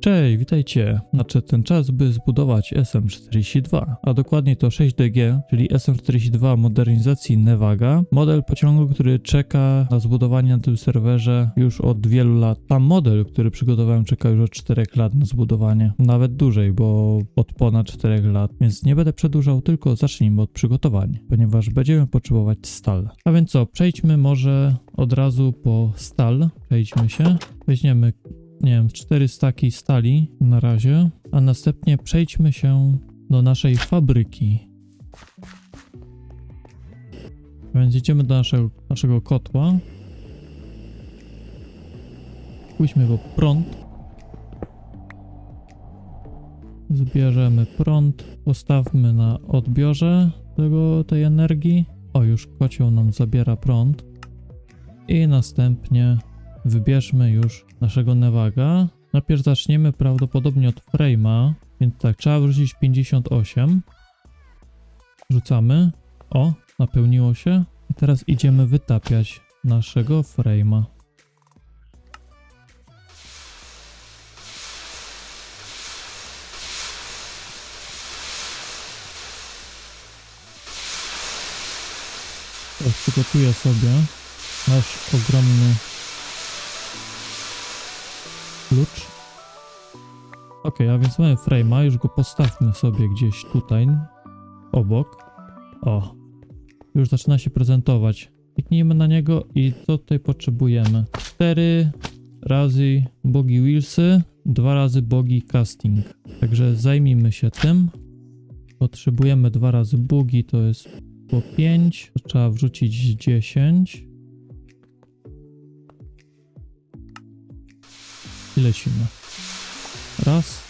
Cześć, witajcie. Nadszedł ten czas, by zbudować SM42, a dokładniej to 6DG, czyli SM42 modernizacji Nevaga, model pociągu, który czeka na zbudowanie na tym serwerze już od wielu lat. Tam model, który przygotowałem, czeka już od 4 lat na zbudowanie, nawet dłużej, bo od ponad 4 lat, więc nie będę przedłużał, tylko zacznijmy od przygotowań, ponieważ będziemy potrzebować stal. A więc co, przejdźmy może od razu po stal, przejdźmy się, weźmiemy nie wiem, cztery staki stali na razie, a następnie przejdźmy się do naszej fabryki. Więc idziemy do naszego, naszego kotła. Pójdźmy po prąd. Zbierzemy prąd, postawmy na odbiorze tego, tej energii. O, już kocioł nam zabiera prąd. I następnie wybierzmy już naszego Nevaga. Najpierw zaczniemy prawdopodobnie od frame'a, więc tak, trzeba wrzucić 58. Rzucamy. O, napełniło się. I teraz idziemy wytapiać naszego frame'a. Teraz przygotuję sobie nasz ogromny klucz. Ok, a więc mamy frame'a, już go postawmy sobie gdzieś tutaj, obok. O, już zaczyna się prezentować. Kliknijmy na niego i co tutaj potrzebujemy? 4 razy bogi wheelsy, 2 razy bogi casting. Także zajmijmy się tym. Potrzebujemy 2 razy bugi, to jest po 5, to trzeba wrzucić 10. I lecimy. Raz.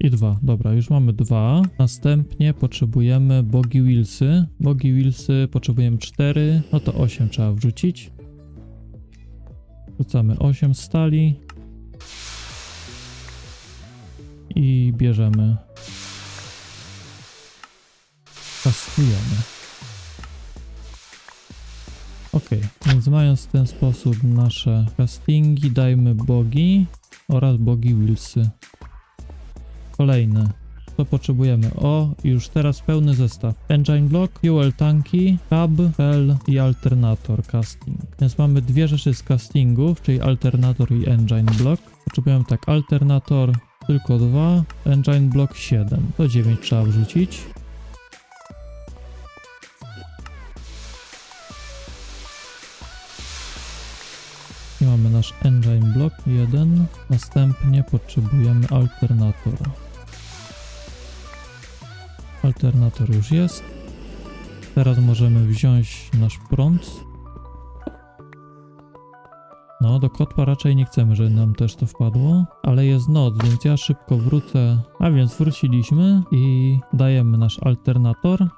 I dwa. Dobra, już mamy dwa. Następnie potrzebujemy bogi wheelsy. Bogi wheelsy potrzebujemy cztery. No to osiem trzeba wrzucić. Wrzucamy 8 stali. I bierzemy. Kastujemy. Więc mając w ten sposób nasze castingi, dajmy bogi oraz bogi wilsy. Kolejne. Co potrzebujemy? O, już teraz pełny zestaw. Engine block, fuel tanki, cab, cell i alternator casting. Więc mamy dwie rzeczy z castingów, czyli alternator i engine block. Potrzebujemy tak, alternator tylko dwa, engine block 7. To 9 trzeba wrzucić. Nasz engine block 1. Następnie potrzebujemy alternatora. Alternator już jest. Teraz możemy wziąć nasz prąd. No, do kotła raczej nie chcemy, żeby nam też to wpadło, ale jest noc, więc ja szybko wrócę. A więc wróciliśmy i dajemy nasz alternator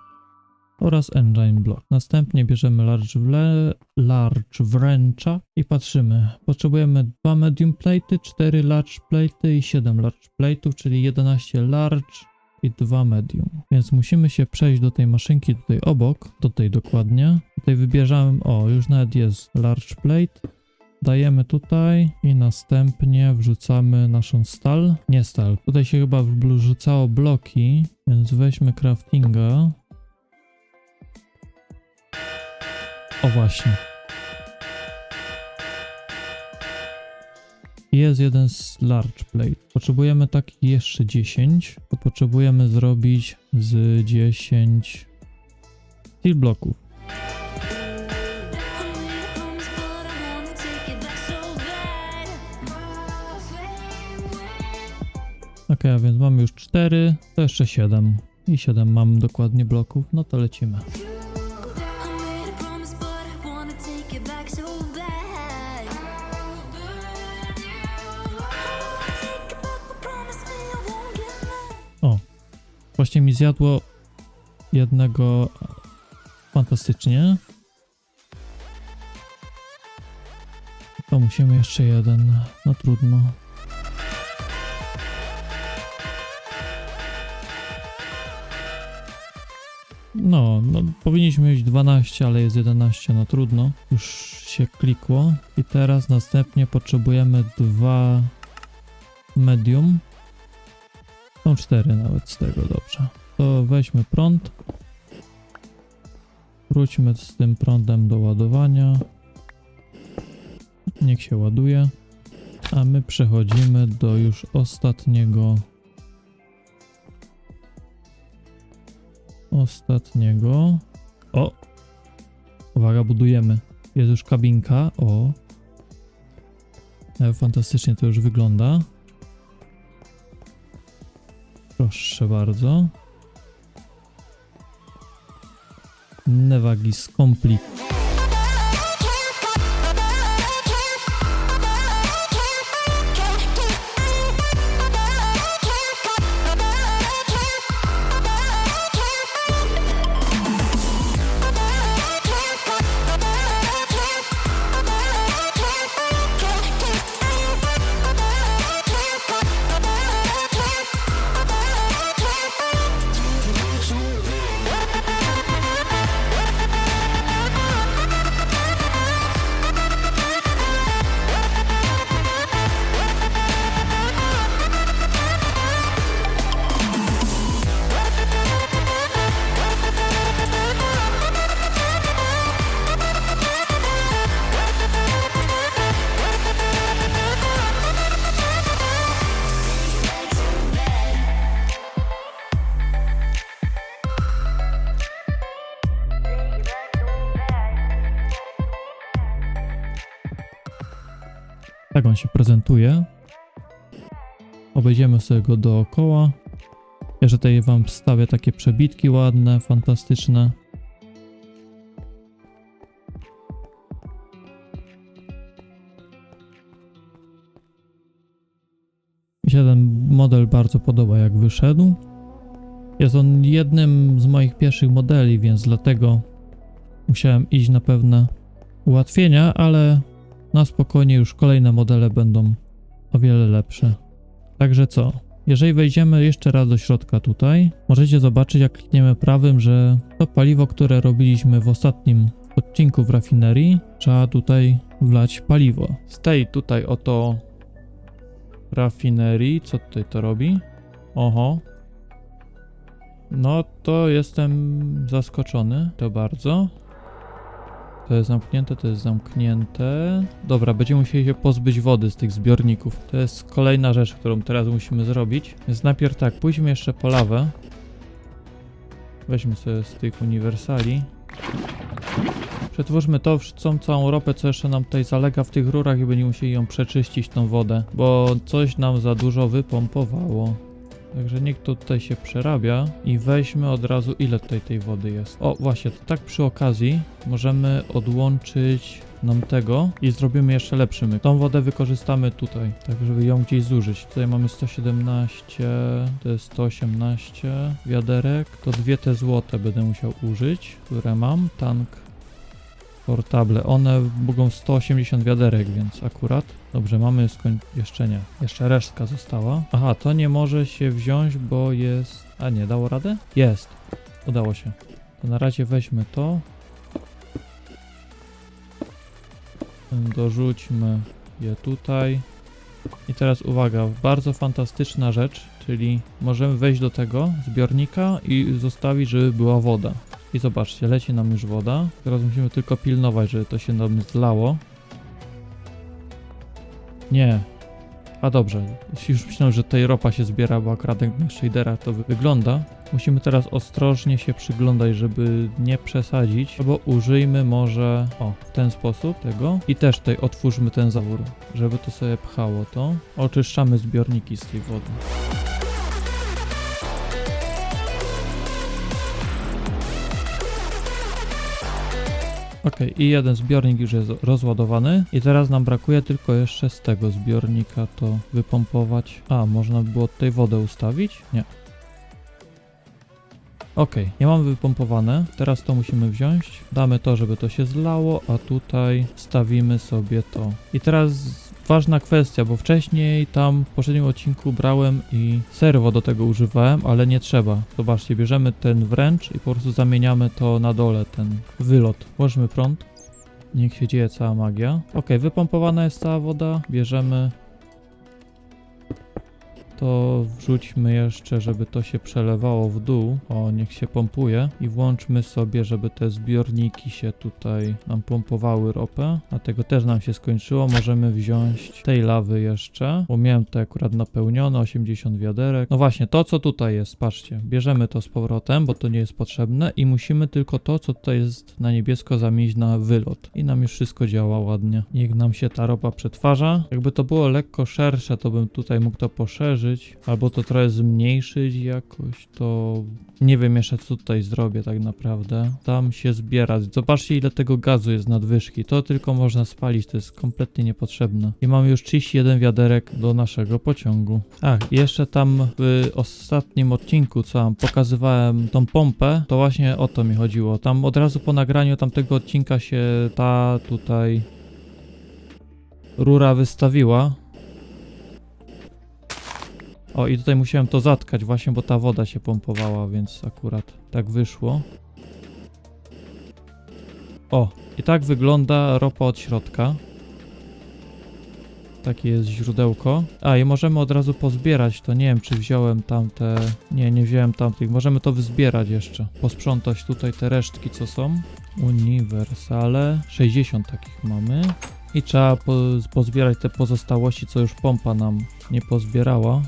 oraz engine block. Następnie bierzemy large, wle, large wręcza i patrzymy. Potrzebujemy 2 medium plate, 4 large plate i 7 large plate'ów, czyli 11 large i 2 medium. Więc musimy się przejść do tej maszynki tutaj obok, do tej dokładnie. Tutaj wybierzemy, o już nawet jest large plate. Dajemy tutaj i następnie wrzucamy naszą stal. Nie stal. Tutaj się chyba wrzucało bloki, więc weźmy craftinga. O właśnie. Jest jeden z large plate. Potrzebujemy taki jeszcze 10. To potrzebujemy zrobić z 10 steel bloków. Ok, a więc mamy już 4, to jeszcze 7. I 7 mam dokładnie bloków, no to lecimy. Właśnie mi zjadło jednego fantastycznie. To musimy jeszcze jeden, no trudno. No, no powinniśmy mieć 12, ale jest 11, no trudno. Już się klikło. I teraz następnie potrzebujemy dwa medium. Są cztery nawet z tego, dobrze. To weźmy prąd. Wróćmy z tym prądem do ładowania. Niech się ładuje. A my przechodzimy do już ostatniego. Ostatniego. O! Uwaga, budujemy. Jest już kabinka. O! Ale fantastycznie to już wygląda. Proszę bardzo. Complete. Tak się prezentuje. Obejdziemy sobie go dookoła. Jeszcze tutaj wam wstawię takie przebitki ładne, fantastyczne. Mi się ten model bardzo podoba, jak wyszedł. Jest on jednym z moich pierwszych modeli, więc dlatego musiałem iść na pewne ułatwienia, ale na spokojnie już kolejne modele będą o wiele lepsze. Także co? Jeżeli wejdziemy jeszcze raz do środka tutaj, możecie zobaczyć jak klikniemy prawym, że to paliwo, które robiliśmy w ostatnim odcinku w rafinerii, trzeba tutaj wlać paliwo. Z tej tutaj oto rafinerii, co tutaj to robi? Oho. No to jestem zaskoczony, to bardzo. To jest zamknięte, to jest zamknięte. Dobra, będziemy musieli się pozbyć wody z tych zbiorników. To jest kolejna rzecz, którą teraz musimy zrobić. Więc najpierw tak, pójdźmy jeszcze po lawę. Weźmy sobie z tych uniwersali. Przetwórzmy to, tą całą ropę, co jeszcze nam tutaj zalega w tych rurach i będziemy musieli ją przeczyścić, tą wodę. Bo coś nam za dużo wypompowało. Także niech to tutaj się przerabia i weźmy od razu ile tutaj tej wody jest. O właśnie, to tak przy okazji możemy odłączyć nam tego i zrobimy jeszcze lepszy myk. Tą wodę wykorzystamy tutaj, tak żeby ją gdzieś zużyć. Tutaj mamy 117, to jest 118 wiaderek. To dwie te złote będę musiał użyć, które mam. Tank portable. One mogą 180 wiaderek, więc akurat. Dobrze, mamy skoń... jeszcze nie. Jeszcze resztka została. Aha, to nie może się wziąć, bo jest... A nie, dało radę? Jest. Udało się. To na razie weźmy to. Dorzućmy je tutaj. I teraz uwaga, bardzo fantastyczna rzecz, czyli możemy wejść do tego zbiornika i zostawić, żeby była woda. I zobaczcie, leci nam już woda. Teraz musimy tylko pilnować, żeby to się nam zlało. Nie. A dobrze, już myślałem, że tutaj ropa się zbiera, bo akurat jak na shaderach to wy- wygląda. Musimy teraz ostrożnie się przyglądać, żeby nie przesadzić, albo użyjmy może, o, w ten sposób tego. I też tutaj otwórzmy ten zawór, żeby to sobie pchało to. Oczyszczamy zbiorniki z tej wody. Ok, i jeden zbiornik już jest rozładowany. I teraz nam brakuje tylko jeszcze z tego zbiornika to wypompować. A, można by było tutaj wodę ustawić? Nie. Ok, nie mamy wypompowane. Teraz to musimy wziąć. Damy to, żeby to się zlało, a tutaj stawimy sobie to. I teraz ważna kwestia, bo wcześniej tam w poprzednim odcinku brałem i serwo do tego używałem, ale nie trzeba. Zobaczcie, bierzemy ten wręcz i po prostu zamieniamy to na dole, ten wylot. Włożmy prąd. Niech się dzieje cała magia. Ok, wypompowana jest cała woda. Bierzemy. To wrzućmy jeszcze, żeby to się przelewało w dół. O, niech się pompuje. I włączmy sobie, żeby te zbiorniki się tutaj nam pompowały ropę. A tego też nam się skończyło. Możemy wziąć tej lawy jeszcze. Bo miałem to akurat napełnione, 80 wiaderek. No właśnie, to co tutaj jest, patrzcie. Bierzemy to z powrotem, bo to nie jest potrzebne. I musimy tylko to, co tutaj jest na niebiesko, zamienić na wylot. I nam już wszystko działa ładnie. Niech nam się ta ropa przetwarza. Jakby to było lekko szersze, to bym tutaj mógł to poszerzyć. Albo to trochę zmniejszyć jakoś, to nie wiem jeszcze co tutaj zrobię tak naprawdę. Tam się zbiera. Zobaczcie ile tego gazu jest nadwyżki. To tylko można spalić, to jest kompletnie niepotrzebne. I mamy już 31 wiaderek do naszego pociągu. Ach, jeszcze tam w ostatnim odcinku, co wam pokazywałem tą pompę, to właśnie o to mi chodziło. Tam od razu po nagraniu tamtego odcinka się ta tutaj rura wystawiła. O, i tutaj musiałem to zatkać właśnie, bo ta woda się pompowała, więc akurat tak wyszło. O, i tak wygląda ropa od środka. Takie jest źródełko. A, i możemy od razu pozbierać to. Nie wiem, czy wziąłem tamte... Nie, nie wziąłem tamtych. Możemy to wyzbierać jeszcze. Posprzątać tutaj te resztki, co są. Uniwersale. 60 takich mamy. I trzeba po, pozbierać te pozostałości, co już pompa nam nie pozbierała.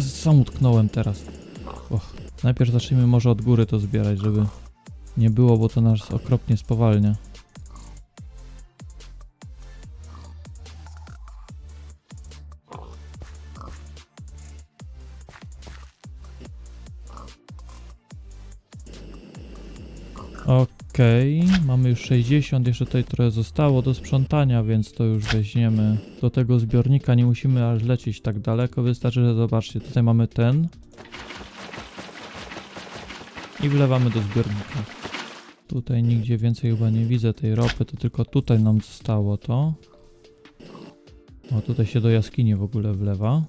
Sam utknąłem teraz. Och. Najpierw zacznijmy może od góry to zbierać, żeby nie było, bo to nas okropnie spowalnia. Okej, mamy już 60, jeszcze tutaj trochę zostało do sprzątania, więc to już weźmiemy do tego zbiornika. Nie musimy aż lecieć tak daleko, wystarczy, że zobaczcie, tutaj mamy ten i wlewamy do zbiornika. Tutaj nigdzie więcej chyba nie widzę tej ropy, to tylko tutaj nam zostało to. O, tutaj się do jaskini w ogóle wlewa.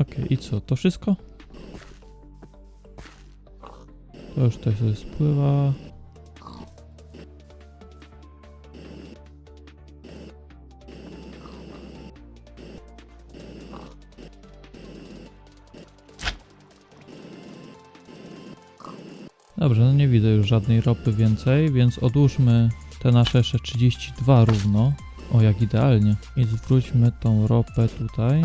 Okej, i co? To wszystko? To już tutaj sobie spływa. Dobrze, no nie widzę już żadnej ropy więcej, więc odłóżmy te nasze jeszcze 32 równo. O, jak idealnie. I zwróćmy tą ropę tutaj.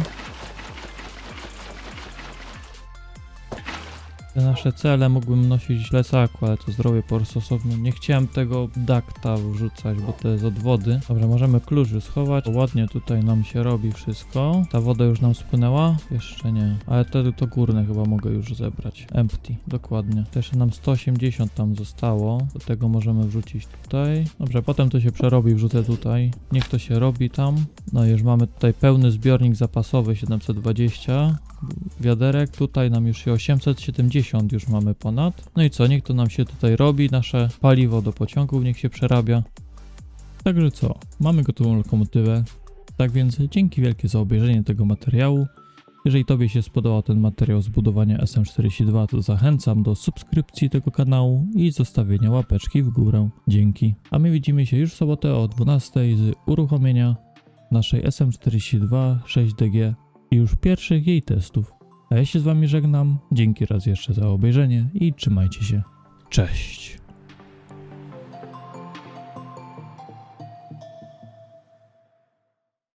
Te nasze cele mógłbym nosić lesaku, ale to zrobię po prostu osobno. Nie chciałem tego dakta wrzucać, bo to jest od wody. Dobra, możemy klucz już schować. Ładnie tutaj nam się robi wszystko. Ta woda już nam spłynęła? Jeszcze nie. Ale to, to górne chyba mogę już zebrać. Empty, dokładnie. Jeszcze nam 180 tam zostało. Do tego możemy wrzucić tutaj. Dobrze, potem to się przerobi, wrzucę tutaj. Niech to się robi tam. No już mamy tutaj pełny zbiornik zapasowy 720 wiaderek. Tutaj nam już się 870 już mamy ponad. No i co, niech to nam się tutaj robi, nasze paliwo do pociągów niech się przerabia. Także co, mamy gotową lokomotywę. Tak więc dzięki wielkie za obejrzenie tego materiału. Jeżeli Tobie się spodobał ten materiał zbudowania SM42, to zachęcam do subskrypcji tego kanału i zostawienia łapeczki w górę. Dzięki. A my widzimy się już w sobotę o 12 z uruchomienia naszej SM42 6DG i już pierwszych jej testów. A ja się z Wami żegnam. Dzięki raz jeszcze za obejrzenie i trzymajcie się. Cześć.